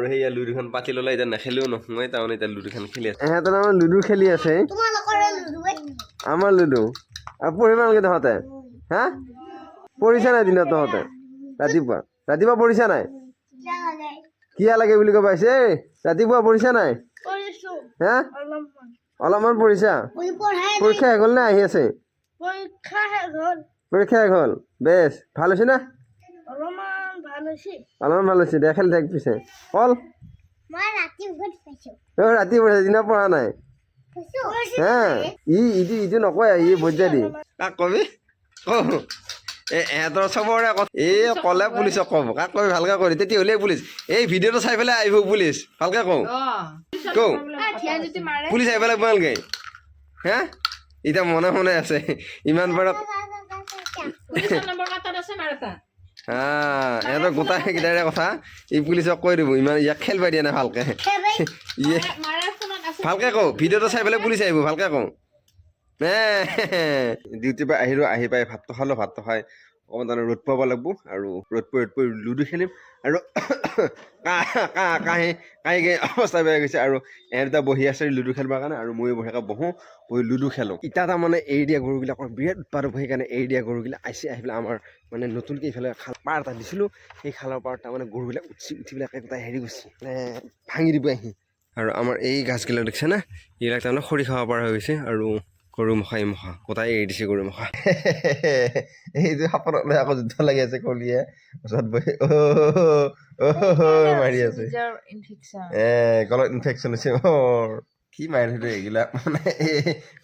আৰু সেয়া লুডুখন পাতি ল'লে এতিয়া নেখেলিও নহয় তাৰমানে এতিয়া লুডুখন খেলি আছে। এহেঁতে তাৰমানে লুডু খেলি আছে। আমাৰ লুডু। আৰু পঢ়িব নালাগে তহঁতে? হা? পঢ়িছা নাই দিনত তহঁতে? ৰাতিপুৱা? ৰাতিপুৱা পঢ়িছা নাই? কিয়া লাগে বুলি ক'ব এই ৰাতিপুৱা পঢ়িছা নাই? হা? অলপমান। পঢ়িছা? পৰীক্ষা শেষ হ'ল নে আহি আছে? পৰীক্ষা শেষ হ'ল। পৰীক্ষা শেষ হ'ল। বেছ ভালো হৈছে না? অলপমান ভালো হৈছে অলপমান ভালো হৈছে দে খেলি থাক পিছে। কল মই ৰাতি পঢ়িছে দিনত পঢ়া নাই। হা ই ইটো ইটো নকয় ই বজ্জা দি কাক কবি? এহঁতৰ চবৰে এই ক'লে পুলিচক ক'ব কাক কবি? ভালকৈ কৰি তেতিয়াহ'লে পুলিচ। এই ভিডিঅ'টো চাই পেলাই আহিব পুলিচ। ভালকৈ কওঁ। কওঁ। পুলিচ আহিব লাগিব ভালকৈ হা? এতিয়া মনে মনে আছে। ইমান বাৰত হা ইহঁতৰ গোটাই কথা এই পুলিচক কৈ দিব ইমান ইয়াক খেলিব দিয়া নাই ভালকৈ। ইয়ে ভালকৈ কওঁ ভিডিঅ'টো চাই পেলাই পুলিচ আহিব ভালকৈ কওঁ। ডিউটিৰ পৰা আহিলোঁ আহি পাই ভাতটো খালোঁ ভাতটো খাই অকণমান তাৰমানে ৰ'দ পাব লাগিব আৰু ৰ'দ পৰি ৰ'দ পৰি লুডু খেলিম আৰু কাহ কাহ, কাহি কাহি কাহি অৱস্থা বেয়া গৈছে আৰু দুটা বহি আছে লুডু খেলিবৰ কাৰণে আৰু ময়ো বঢ়িয়াকৈ বহোঁ, বহি লুডু খেলোঁ। ইটা তাৰমানে এৰি দিয়া গৰুবিলাকৰ বিৰাট উৎপাদক সেইকাৰণে এৰি দিয়া গৰুবিলাক আহিছে, আহি পেলাই আমাৰ মানে নতুনকৈ এইফালে খাল পাৰ এটা দিছিলোঁ, সেই খালৰ পাৰত তাৰমানে গৰুবিলাক উঠি উঠি পেলাই একোটা হেৰি গৈছে মানে ভাঙি দিব আহি। আৰু আমাৰ এই গাছবিলাক দেখিছে না এইবিলাক তাৰমানে খৰি খাব পৰা হৈ গৈছে আৰু গৰু মখা এই মখা গোটাই এৰি দিছে গৰু মখা এইটো সাপত লৈ আকৌ যুদ্ধ লাগি আছে কলিয়ে। ওচৰত বহি মাৰি আছে। এ গলত ইনফেকশ্যন হৈছে মোৰ কি মাৰি থৈছে এইবিলাক মানে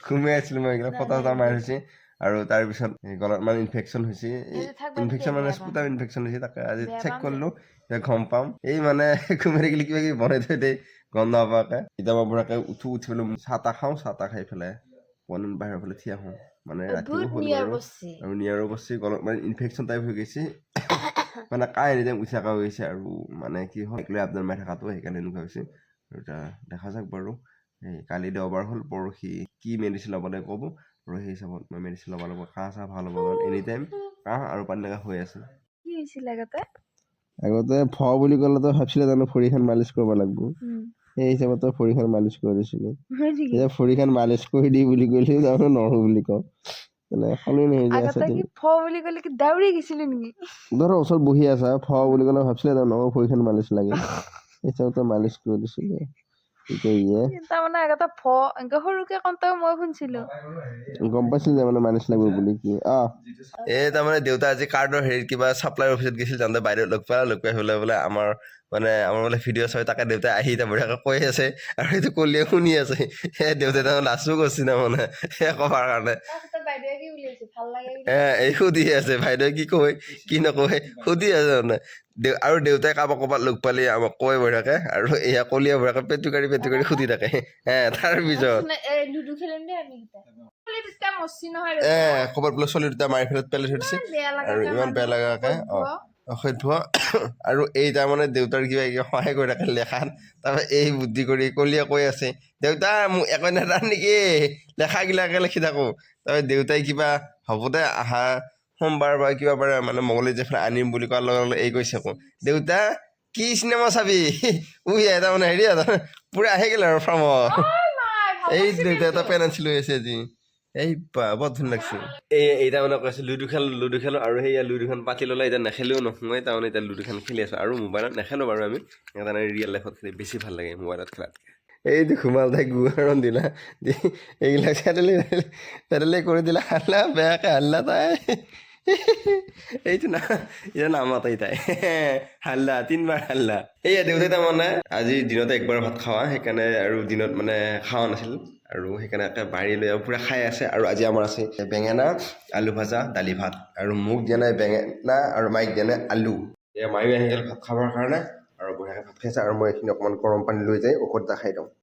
ঘুমাই আছিলোঁ মই এইবিলাক ফটা চটা মাৰি থৈছে। আৰু তাৰপিছত এই গলত মানে ইনফেকশ্যন হৈছে ইনফেকশ্যন মানে স্পুটাৰ ইনফেকশ্যন হৈছে তাকে আজি চেক কৰিলোঁ এতিয়া গম পাম। এই মানে ঘুমাই থাকিলে কিবা কিবি বনাই থৈ দিয়ে গম নাপাকে এতিয়া মই পৰাকৈ উঠো উঠি পেলাই চাহ তাহ খাওঁ চাহ তাহ খাই পেলাই। অকণমান বাহিৰৰ ফালে থিয় আহোঁ মানে ৰাতিও হ'ল বাৰু আৰু। নিয়াৰো বস্তু গলত মানে ইনফেকশ্যন টাইপ হৈ গৈছে। মানে কাই এনি টাইম উঠি থকা হৈ গৈছে আৰু মানে কি হ'ল লৈ আপডাউন মাৰি থকাটো সেইকাৰণে এনেকুৱা হৈছে। আৰু এতিয়া দেখা যাওক বাৰু এই কালি দেওবাৰ হ'ল পৰহি কি মেডিচিন ল'ব লাগে ক'ব? আৰু সেই হিচাপত মই মেডিচিন ল'ব লাগিব কাহ চাহ ভাল হ'ব কাৰণ এনি টাইম কাহ আৰু পানী লগা হৈ আছে। কি হৈছিল আগতে? আগতে ফ বুলি ক'লেতো ভাবছিলে জানো ভৰিখন মালিচ কৰিব লাগিব। সেই হিচাপত তই ভৰিখন মালিচ কৰি দিছিলি এতিয়া ভৰিখন মালিচ কৰি দি বুলি ক'লে তাৰমানে নৰো বুলি কওঁ। মানে সলনি হৈ যায় আছে ফ বুলি ক'লে কি দাউৰি গৈছিলি নেকি? ধৰ ওচৰত বহি আছা ফ বুলি ক'লে ভাবছিলে তাৰ নগৰ ভৰিখন মালিচ লাগে। হিচাপত তই মালিচ কৰি দিছিলি তাৰমানে আগতে ফ এনেকে সৰুকে কওঁতেও মই শুনছিলো গম পাইছিলি যে মানে মালিচ লাগিব বুলি কি অ এই তাৰমানে দেউতা আজি কাৰ্ডৰ হেৰি কিবা চাপ্লাই অফিচত গৈছিল যাওঁতে বাইদেউ লগ পালে লগ পাই পেলাই বোলে আমাৰ মানে আমাৰ বোলে ভিডিঅ' চাই তাকে দেউতাই আহি এতিয়া বঢ়িয়াকৈ কৈ আছে আৰু সেইটো কলিয়ে শুনি আছে সেই দেউতাই তাৰমানে লাজো কৰিছে তাৰমানে সেই ক'বাৰ কাৰণে এই সুধি আছে ভাইদেউ কি কয় কি নকয় সুধি আছে মানে। আৰু দেউতাই কাৰোবাক ক'ৰবাত লগ পালে আমাক কয় বঢ়িয়াকে আৰু এয়া কলিয়া বঢ়িয়াকে পেটুকাৰী পেটুকাৰী সুধি থাকে। হে নহয় এ ক'ৰবাত বোলে চলি দুটা মাৰি ফেলত পেলাই থৈ দিছে আৰু ইমান বেয়া লগাকে অ। অসভ্য আৰু এই তাৰমানে দেউতাৰ কিবা কিবা সহায় কৰি থাকে লেখাত। তাৰপৰা এই বুদ্ধি কৰি কলিয়ে কৈ আছে দেউতা মোক একো নেদা নেকি? লেখাগিলাকে লিখি থাকোঁ। তাৰপৰা দেউতাই কিবা হ'ব দে আহা সোমবাৰ বা কিবা বাৰে মানে মঙলী জেফৰা আনিম বুলি কোৱাৰ লগে লগে এই কৈছে আকৌ। দেউতা কি চিনেমা চাবি? উই তাৰমানে হেৰি পূৰা আহি গ'ল আৰু ফাৰ্মত এই দেউতা এটা পেন আনছি লৈ আছে আজি। এই বা বৰ ধুনীয়া লাগছে এই এই তাৰমানে কৈছে লুডু খেল লুডু খেলোঁ আৰু সেয়া লুডুখন পাতি ল'লে এতিয়া নেখেলিও নহয় তাৰমানে এতিয়া লুডুখন খেলি আছোঁ। আৰু মোবাইলত নেখেলোঁ বাৰু আমি তাৰমানে ৰিয়েল লাইফত খেলি বেছি ভাল লাগে মোবাইলত খেলাতকৈ। এইটো সোমাল তাই গুৱাৰণ দিলা দি এইবিলাক চেটেলি চেটেলি কৰি দিলা হাল্লা বেয়াকৈ হাল্লা তাই। এইটো না এতিয়া নামাতেই তাই হাল্লা তিনবাৰ হাল্লা। এইয়া দেউতাই তাৰমানে আজি দিনতে একবাৰ ভাত খোৱা সেইকাৰণে আৰু দিনত মানে খোৱা নাছিল। আৰু সেইকাৰণে একে বাঢ়ি লৈ পূৰা খাই আছে আৰু আজি আমাৰ আছে বেঙেনা আলু ভাজা দালি ভাত। আৰু মোক দিয়া নাই বেঙেনা আৰু মাইক দিয়া নাই আলু। এয়া মায়ো আহি গ'ল ভাত খাবৰ কাৰণে। আৰু বঢ়িয়াকৈ ভাত খাইছে আৰু মই এইখিনি অকণমান গৰম পানী লৈ যাই ঔষধ এটা খাই দিওঁ।